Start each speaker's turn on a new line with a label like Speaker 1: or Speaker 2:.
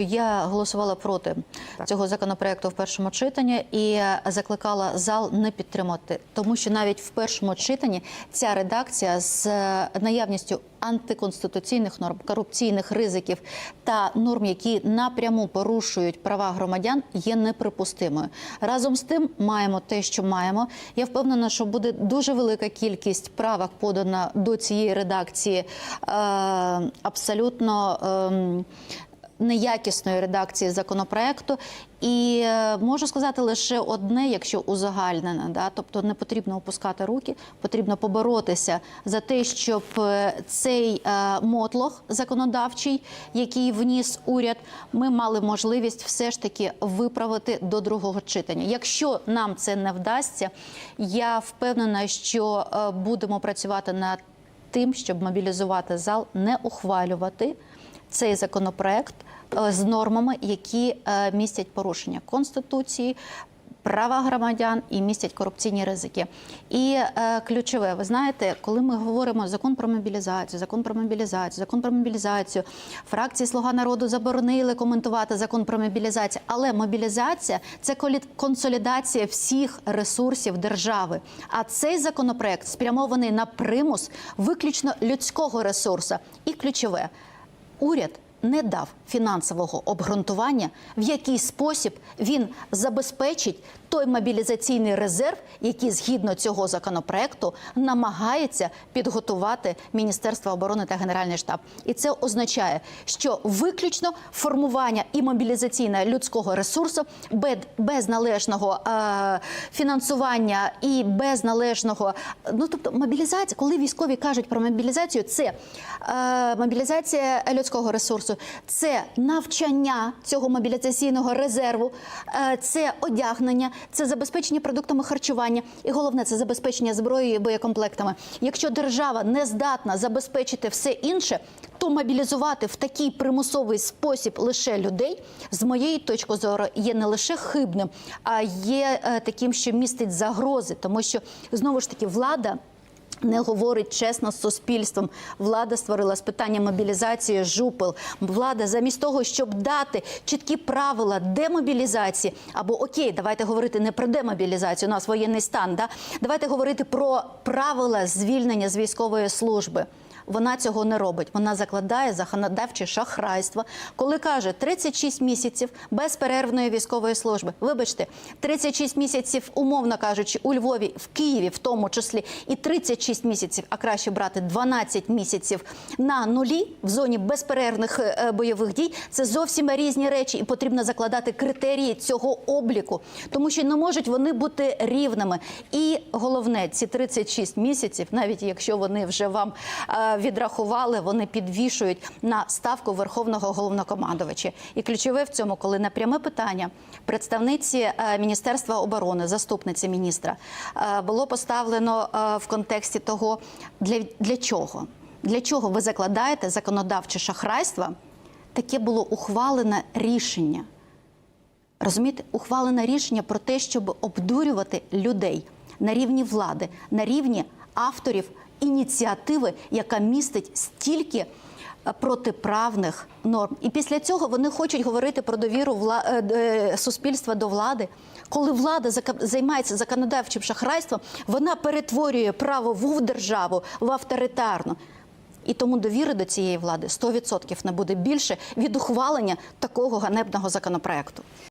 Speaker 1: Я голосувала проти
Speaker 2: Так.
Speaker 1: цього законопроекту в першому читанні і закликала зал не підтримати, тому що навіть в першому читанні ця редакція з е, наявністю антиконституційних норм, корупційних ризиків та норм, які напряму порушують права громадян, є неприпустимою. Разом з тим маємо те, що маємо. Я впевнена, що буде дуже велика кількість правок подана до цієї редакції е, абсолютно. Неякісної редакції законопроекту, і е, можу сказати лише одне, якщо узагальнене, да, тобто не потрібно опускати руки, потрібно поборотися за те, щоб е, цей е, мотлох законодавчий, який вніс уряд, ми мали можливість все ж таки виправити до другого читання. Якщо нам це не вдасться, я впевнена, що будемо працювати над тим, щоб мобілізувати зал, не ухвалювати цей законопроект е, з нормами, які е, містять порушення конституції. Права громадян і містять корупційні ризики. І е, ключове, ви знаєте, коли ми говоримо закон про мобілізацію, закон про мобілізацію, закон про мобілізацію, фракції Слуга народу заборонили коментувати закон про мобілізацію. Але мобілізація це консолідація всіх ресурсів держави. А цей законопроект спрямований на примус виключно людського ресурсу. І ключове уряд не дав фінансового обґрунтування, в який спосіб він забезпечить той мобілізаційний резерв, який згідно цього законопроекту намагається підготувати Міністерство оборони та Генеральний штаб. І це означає, що виключно формування і мобілізаційне людського ресурсу без, належного е, фінансування і без належного, ну тобто мобілізація, коли військові кажуть про мобілізацію, це е, мобілізація людського ресурсу, це навчання цього мобілізаційного резерву, е, це одягнення, це забезпечення продуктами харчування, і головне це забезпечення зброєю і боєкомплектами. Якщо держава не здатна забезпечити все інше, то мобілізувати в такий примусовий спосіб лише людей, з моєї точки зору, є не лише хибним, а є е, таким, що містить загрози, тому що знову ж таки влада. Не говорить чесно з суспільством. Влада створила з питання мобілізації жупел. Влада, замість того, щоб дати чіткі правила демобілізації, або окей, давайте говорити не про демобілізацію, у нас воєнний стан. Да? Давайте говорити про правила звільнення з військової служби. Вона цього не робить. Вона закладає законодавче шахрайство, коли каже 36 місяців безперервної військової служби. Вибачте, 36 місяців, умовно кажучи, у Львові, в Києві, в тому числі, і 36 місяців, а краще брати 12 місяців на нулі в зоні безперервних е, бойових дій. Це зовсім різні речі, і потрібно закладати критерії цього обліку, тому що не можуть вони бути рівними. І головне, ці 36 місяців, навіть якщо вони вже вам е, відрахували, вони підвішують на ставку верховного головнокомандувача. І ключове в цьому, коли на пряме питання представниці е, Міністерства оборони, заступниці міністра, е, було поставлено е, в контексті того, для, для чого? Для чого ви закладаєте законодавче шахрайство? Таке було ухвалене рішення. Розумієте, ухвалене рішення про те, щоб обдурювати людей на рівні влади, на рівні авторів ініціативи, яка містить стільки е, протиправних норм. І після цього вони хочуть говорити про довіру вла... е, е, суспільства до влади. Коли влада займається законодавчим шахрайством, вона перетворює правову державу в авторитарну. І тому довіри до цієї влади 100% не буде більше від ухвалення такого ганебного законопроекту.